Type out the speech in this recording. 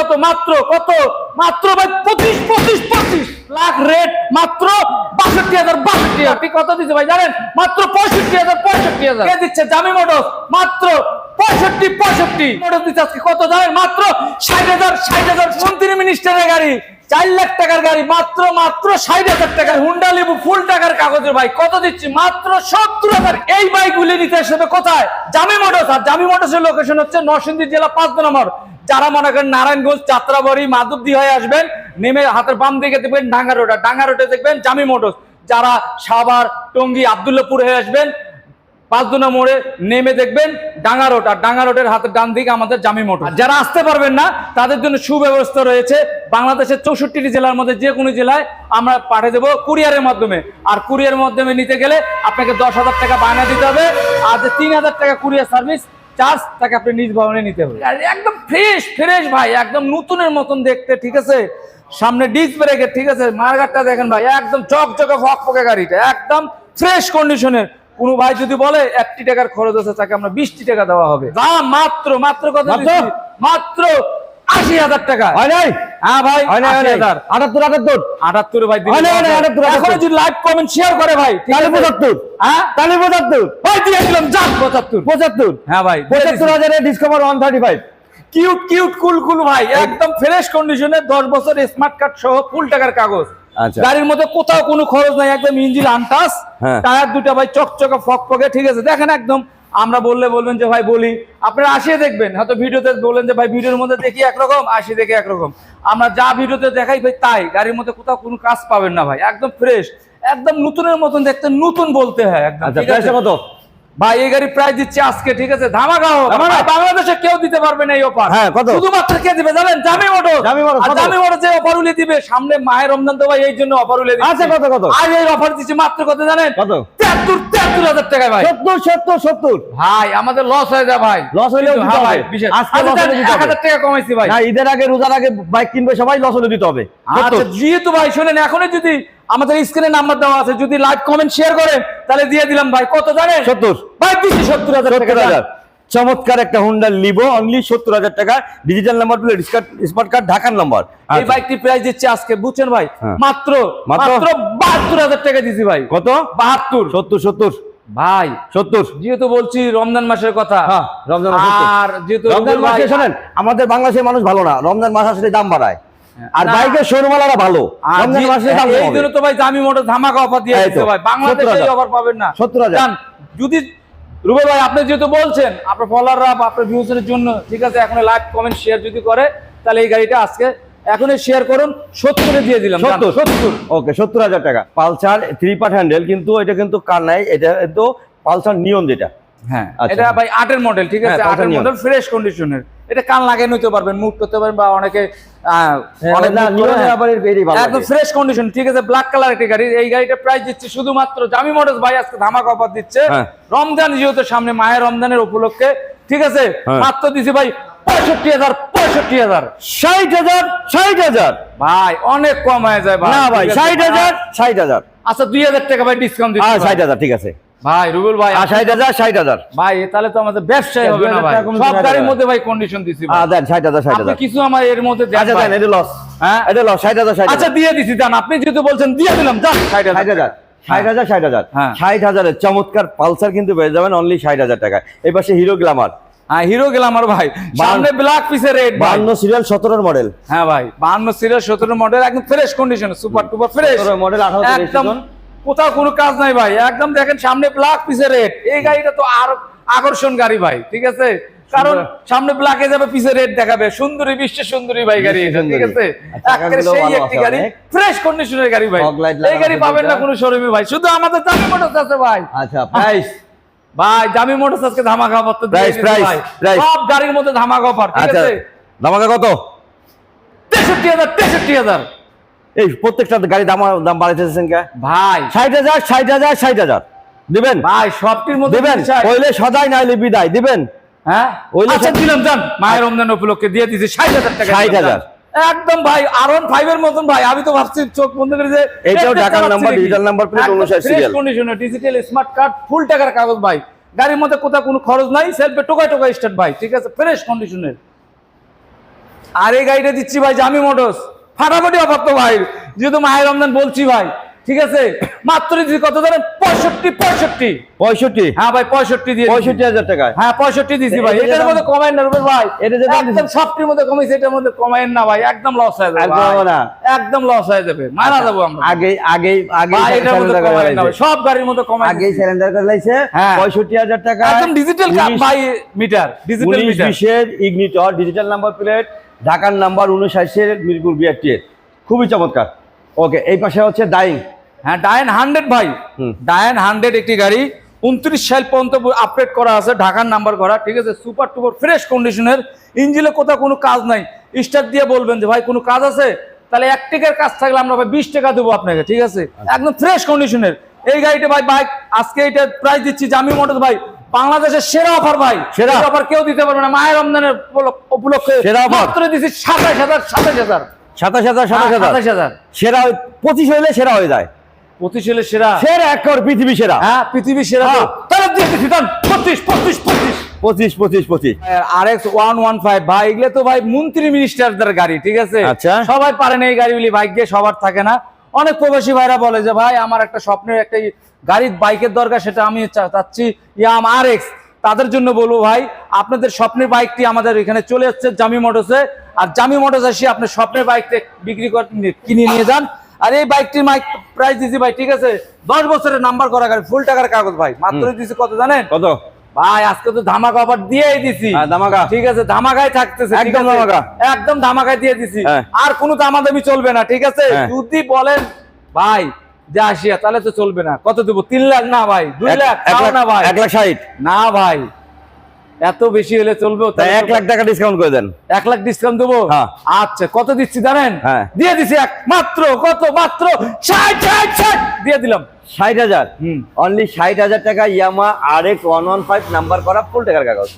কত মাত্র কত? মাত্র ভাই পঁচিশ পঁচিশ পঁচিশ। লাখ রেট মাত্র বাষট্টি হাজার, বাষট্টি আপনি কত দিচ্ছে ভাই জানেন? মাত্র পঁয়ষট্টি হাজার পঁয়ষট্টি হাজার। কে দিচ্ছে? জামি মোটর মাত্র পঁয়ষট্টি পঁয়ষট্টি। মোটর দিচ্ছে আজকে কত জানেন? মাত্র ষাট হাজার ষাট হাজার। মন্ত্রী মিনিস্টারের গাড়ি। চার লাখ টাকার গাড়ি, মাত্র মাত্র ষাট হাজার টাকার হুন্ডা, লেবু, ফুল টাকার কাগজের ভাই কত দিচ্ছি? মাত্র সত্তর হাজার। এই বাইকগুলি নিতে আসবে কোথায়? জামি মোটরস। আর জামি মোটরসের লোকেশন হচ্ছে নরসিংদী জেলা পাঁচ নম্বর। যারা মনে করেন নারায়ণগঞ্জ, যাত্রাবাড়ি, মাধবদী হয়ে আসবেন, নেমে হাতের বাম দিকে দেখবেন ডাঙ্গা রোড। আর ডাঙ্গা রোডে দেখবেন জামি মোটরস। যারা সাভার, টঙ্গী, আবদুল্লাপুর হয়ে আসবেন পাঁচদুনা মোড়ে নেমে দেখবেন ডাঙ্গা রোড আর ডাঙ্গা রোডের হাতের ডান দিকে আমাদের জামি মোটর। যারা আসতে পারবেন না তাদের জন্য সুব্যবস্থা রয়েছে। বাংলাদেশের চৌষট্টিটি জেলার মধ্যে যে কোনো জেলায় আমরা পাঠিয়ে দেবো কুরিয়ারের মাধ্যমে। আর কুরিয়ারের মাধ্যমে নিতে গেলে আপনাকে দশ হাজার টাকা বায়না দিতে হবে আর যে তিন হাজার টাকা কুরিয়ার সার্ভিস চার্জ তাকে আপনি নিজ ভবনে নিতে হবে। আর একদম ফ্রেশ ফ্রেশ ভাই একদম নতুনের মতন দেখতে ঠিক আছে? সামনে ডিস ব্রেকে ঠিক আছে? মার্গারটা দেখেন ভাই একদম চকচকে ফকফকে গাড়িটা একদম ফ্রেশ কন্ডিশনের কোনো ভাই যদি বলে একটি টাকার খরচ আছে তাকে আমরা বিশটি টাকা দেওয়া হবে। দাম মাত্র মাত্র কত মাত্র? আশি হাজার টাকা। হয় নাই? হ্যাঁ ভাই আটাত্তর আটাত্তর? আটাত্তর ভাই এখন যদি লাইভ কমেন্ট শেয়ার করে ভাই ঠিক তাহলে পঁচাত্তর। হ্যাঁ? তাহলে পঁচাত্তর। ভাই দিয়ে দিলাম যান পঁচাত্তর। পঁচাত্তর। হ্যাঁ ভাই পঁচাত্তর হাজারে Discover one thirty five cute cute cool cool ভাই একদম ফ্রেশ কন্ডিশনে দশ বছর স্মার্ট কার্ড সহ ফুল টাকার কাগজ। গাড়ির মধ্যে কোথাও কোনো খরচ নাই একদম ইঞ্জিন আনটাস হ্যাঁ। টায়ার দুটা ভাই চকচকে ফকফকে ঠিক আছে? দেখেন একদম আমরা বললে বলবেন যে ভাই বলি। আপনারা আসিয়ে দেখবেন হয়তো ভিডিওতে বলেন যে ভাই ভিডিওর মধ্যে দেখি একরকম আসি দেখে একরকম। আমরা যা ভিডিওতে দেখাই ভাই তাই। গাড়ির মধ্যে কোথাও কোনো কাজ পাবেন না ভাই। একদম ফ্রেশ একদম নতুনের মতন দেখতে নতুন বলতে হয় একদম। আছে? ভাই এই গাড়ি প্রায় দিচ্ছে আজকে ঠিক আছে ধামাকা। বাংলাদেশে কেউ দিতে পারবে না এই অফার হ্যাঁ, কত? শুধুমাত্র কে দিবে জানেন জামি মোটর জামি মোটর, যে অফার উলিয়ে দিবে সামনে মায়ের রমজান তো ভাই এই জন্য অফার উলিয়ে দিবে আচ্ছা, কত, কত? আর এই অফার দিচ্ছে মাত্র কত জানেন কত? তেহাত্তর তেহাত্তর হাজার টাকায় ভাই। সত্তর সত্তর সত্তর। ভাই আমাদের লস হয়ে যায় ভাই। Loss হইলেও কিন্তু দিতে হবে। ভাই বিশেষ আজকে loss হলে দিতে এক হাজার টাকা কমাইছি ভাই। না ঈদের আগে রোজার আগে বাইক কিনবে সবাই লস হলে দিতে হবে। আচ্ছা যেহেতু ভাই শোনেন এখনই যদি আমাদের স্ক্রিনে নাম্বার দেওয়া আছে যদি লাইক কমেন্ট শেয়ার করেন তাহলে দিয়ে দিলাম ভাই। কত জানে সত্তর। ভাই দিচ্ছি সত্তর হাজার টাকা সত্তর হাজার। চমৎকার একটা হুন্ডা লিবো অনলি সত্তর হাজার টাকা। Digital number plate smart card ঢাকার নাম্বার এই বাইকটি প্রাইস দিচ্ছে আজকে বুঝছেন ভাই? আচ্ছা। হ্যাঁ। মাত্র মাত্র? বাহাত্তর হাজার টাকা দিছি ভাই। কত? বাহাত্তর। সত্তর সত্তর। ভাই সত্তর। যেহেতু বলছি রমজান মাসের কথা হ্যাঁ, রমজান আর যেহেতু রমজান মাসে শোনেন আমাদের বাংলাদেশের মানুষ ভালো না। রমজান মাস আসলে দাম বাড়ায়। আর বাইকের শোরুমালারা ভালো। আর রমজান যে- মাসে দাম এই। জন্য তো ভাই দামি মোটর ধামাকা অফার দিয়ে দিচ্ছে ভাই। বাংলাদেশে অফার পাবেন না। 70,000 জান, যদি রুবেল ভাই আপনি যেহেতু বলছেন আপনার ফলোয়াররা আপনার ভিউসের জন্য ঠিক আছে এখন লাইক কমেন্ট শেয়ার যদি করে তাহলে এই গাড়িটা আজকে এখনই শেয়ার করুন। সত্তরে দিয়ে দিলাম সত্তর। সত্তর। ওকে সত্তর হাজার টাকা। পালসার থ্রি পার্ট হ্যান্ডেল কিন্তু এটা কিন্তু কার নাই এটা তো পালসার নিয়ম যেটা। হ্যাঁ আচ্ছা। এটা ভাই আটের মডেল ঠিক আছে? হ্যাঁ, আটের মডেল ফ্রেশ কন্ডিশনের এটা কান লাগিয়ে নিতে পারবেন মুভ করতে পারবেন বা অনেকে হ্যাঁ। আবার এরই ভালো একদম ফ্রেশ কন্ডিশন ঠিক আছে ব্ল্যাক কালার একটি গাড়ি এই গাড়িটা প্রাইস দিচ্ছে শুধুমাত্র জামি মোটরস ভাই আজকে ধামাকা অফার দিচ্ছে। হ্যাঁ। রমজান যেহেতু সামনে মায়ের রমজানের উপলক্ষে ঠিক আছে হ্যাঁ। মাত্র দিছি ভাই পঁয়ষট্টি হাজার পঁয়ষট্টি হাজার। ষাট হাজার ষাট হাজার। ভাই অনেক কম হয়ে যায় ভাই না ভাই ষাট হাজার ষাট হাজার। আচ্ছা দুই হাজার টাকা ভাই ডিসকাউন্ট আর দিচ্ছি ষাট হাজার ঠিক আছে। ভাই রুবেল ভাই ভাই তাহলে তো আমাদের ব্যবসায় হবে না ভাই। 2000 টাকা কমে সব গাড়ির মধ্যে ভাই কন্ডিশন দিছি ভাই। দেন ষাট হাজার আপনি কিছু আমার এর মধ্যে দেন আচ্ছা দেন এটা লস হ্যাঁ? এটা লস ষাট হাজার আচ্ছা দিয়ে দিছি জান আপনি যেহেতু বলছেন দিয়ে দিলাম জান ষাট ষাট হাজার ষাট হাজার ষাট হাজার। ষাট হাজারের চমৎকার পালসার কিন্তু পেয়ে যাবেন অনলি ষাট হাজার টাকা এই পাশে হিরো গ্লামার হ্যাঁ হিরো গ্লামার ভাই। সামনে ব্ল্যাক পিসের রেড ভাই। বান্ন সিরিয়াল সতেরোর মডেল হ্যাঁ ভাই বাহান্ন সিরিয়াল সতেরো মডেল একদম fresh condition super duper fresh 17 model, 18 একদম। কোথাও কোনো কাজ নাই ভাই। একদম দেখেন সামনে ব্ল্যাক পিসের রেড এই গাড়িটা তো আর আকর্ষণ গাড়ি ভাই ঠিক আছে? কারণ সামনে ব্ল্যাকে যাবে পিছে রেড দেখাবে। সুন্দরী বিশ্বের সুন্দরী ভাই গাড়ি এটা, ঠিক আছে? একেবারে সেই একটি গাড়ি ফ্রেশ কন্ডিশনের গাড়ি ভাই। এই গাড়ি পাবেন না কোনো শোরুমে ভাই। শুধু আমাদের দামি মোটরস আছে ভাই। আচ্ছা প্রাইস ভাই দামি মোটরস আজকে ধামাকা অফার তো price, ভাই। সব গাড়ির মধ্যে ধামাকা অফার ঠিক আচ্ছা আছে? দামাকা কত? তেষট্টি হাজার তেষট্টি হাজার। এই প্রত্যেকটা গাড়ি দাম দাম বাড়াইতেছেন কে? ভাই। ষাট হাজার ষাট হাজার ষাট হাজার। দিবেন? ভাই সবটির মধ্যে দিবেন? সদাই নাইলে বিদায় দিবেন? হ্যাঁ? ওইলে আচ্ছা দিলাম জান মায়ের রমজান উপলক্ষে দিয়ে দিছি ষাট হাজার টাকা 60,000 দিলাম একদম ভাই আর ফাইভ এর মতন ভাই। আমি তো ভাবছি চোখ বন্ধ করে যে এটাও ঢাকার নাম্বার, ডিজিটাল নাম্বার প্লেট, অনুসারে serial। কন্ডিশনে ডিজিটাল স্মার্ট কার্ড ফুল টাকার কাগজ ভাই। গাড়ির মধ্যে কোথাও কোনো খরচ নাই সেলফে স্টার্ট ভাই। ঠিক আছে? ফ্রেশ কন্ডিশনের আর এই গাড়িটা দিচ্ছি ভাই জামি মোটরস ফাটাফাটি অফার তো ভাই। যেহেতু মায়ের রমজান বলছি ভাই ঠিক আছে? মাত্র কত জানেন? পঁয়ষট্টি পঁয়ষট্টি। পঁয়ষট্টি? হ্যাঁ ভাই পঁয়ষট্টি দিয়ে পঁয়ষট্টি হাজার টাকায়? হ্যাঁ পঁয়ষট্টি দিছি ভাই। এটার মধ্যে কমাই না রুবেল ভাই। এটা একদম সবটির মধ্যে কমেছে এটার মধ্যে কমাই না ভাই। একদম লস হয়ে যাবে একদম লস হয়ে যাবে। মারা যাব আমরা। আগে আগে আগে এটার মধ্যে না সব গাড়ির মধ্যে কমাই আগে সিলিন্ডার করে লাইছে। হ্যাঁ। পঁয়ষট্টি হাজার টাকা একদম ডিজিটাল ভাই meter digital meter ignitor digital number plate ঢাকার নাম্বার উনষাটের মিরপুর বিআরটি খুবই চমৎকার। ওকে এই পাশে হচ্ছে ডাইং হ্যাঁ ডায়ন হান্ড্রেড ভাই। ডায়ন হান্ড্রেড একটি গাড়ি। উনত্রিশ সাল পর্যন্ত আপডেট করা আছে ঢাকার নাম্বার করা ঠিক আছে? সুপার টুপার ফ্রেশ কন্ডিশনের ইঞ্জিনে কোথাও কোনো কাজ নাই। স্টার্ট দিয়ে বলবেন যে ভাই কোনো কাজ আছে? তাহলে এক টিকার কাজ থাকলে আমরা ভাই বিশ টাকা দেবো আপনাকে ঠিক আছে? একদম ফ্রেশ কন্ডিশনের এই গাড়িটা ভাই বাইক আজকে এটা প্রাইস দিচ্ছি জামি মোটর ভাই বাংলাদেশের সেরা অফার ভাই। সেরা। অফার কেউ দিতে পারবে না। মায়ের রমজানের উপলক্ষে সেরা। মাত্র দিচ্ছি সাতাশ হাজার সাতাশ হাজার। সাতাশ হাজার সাতাশ হাজার। সাতাশ হাজার। সেরা পঁচিশ হইলে সেরা হয়ে যায়। পঁচিশ হলে সেরা। সেরা এক পৃথিবী সেরা। হ্যাঁ পৃথিবীর সেরা হ্যাঁ। তাহলে দিয়ে পঁচিশ পঁচিশ পঁচিশ। পঁচিশ পঁচিশ পঁচিশ। R X one one five ভাই এগুলো তো ভাই মন্ত্রী মিনিস্টারদের গাড়ি ঠিক আছে? আচ্ছা। সবাই পারে না এই গাড়িগুলি ভাগ্যে সবার থাকে না। অনেক প্রবাসী ভাইরা বলে যে ভাই আমার একটা স্বপ্নের একটা গাড়ির বাইকের দরকার সেটা আমি চাচ্ছি ইয়াম আর এক্স তাদের জন্য বলব ভাই আপনাদের স্বপ্নের বাইকটি আমাদের এখানে চলে যাচ্ছে জামি মোটরসে। আর জামি মোটরস এসে আপনার স্বপ্নের বাইকটা বিক্রি করে কিনে নিয়ে যান। আর এই বাইকটির মাইক প্রাইস দিছি ভাই ঠিক আছে? দশ বছরের নাম্বার করা গাড়ি ফুল টাকার কাগজ ভাই। মাত্র দিছি কত জানেন? কত? ভাই আজকে তো ধামাকা অফার দিয়েই দিছি। হ্যাঁ, ধামাকা। ঠিক আছে ধামাকায় থাকতেছে একদম ধামাকা। একদম ধামাকায় দিয়ে দিছি। হ্যাঁ। আর কোনো দামাদামি চলবে না ঠিক আছে? হ্যাঁ। যদি বলেন ভাই যে আসিয়া তাহলে তো চলবে না। কত দেবো? তিন লাখ না ভাই। দুই লাখ? এক লাখ না ভাই। এক লাখ ষাট। না ভাই। এত বেশি হলে চলবে এক লাখ টাকা ডিসকাউন্ট করে দেন। এক লাখ ডিসকাউন্ট দেবো? হ্যাঁ। আচ্ছা কত দিচ্ছি জানেন? হ্যাঁ। দিয়ে দিছি এক মাত্র কত? মাত্র ষাট ষাট ষাট। দিয়ে দিলাম। ষাট হাজার। অনলি ষাট হাজার টাকা Yamaha R X one one five number করা ফুল টাকার কাগজ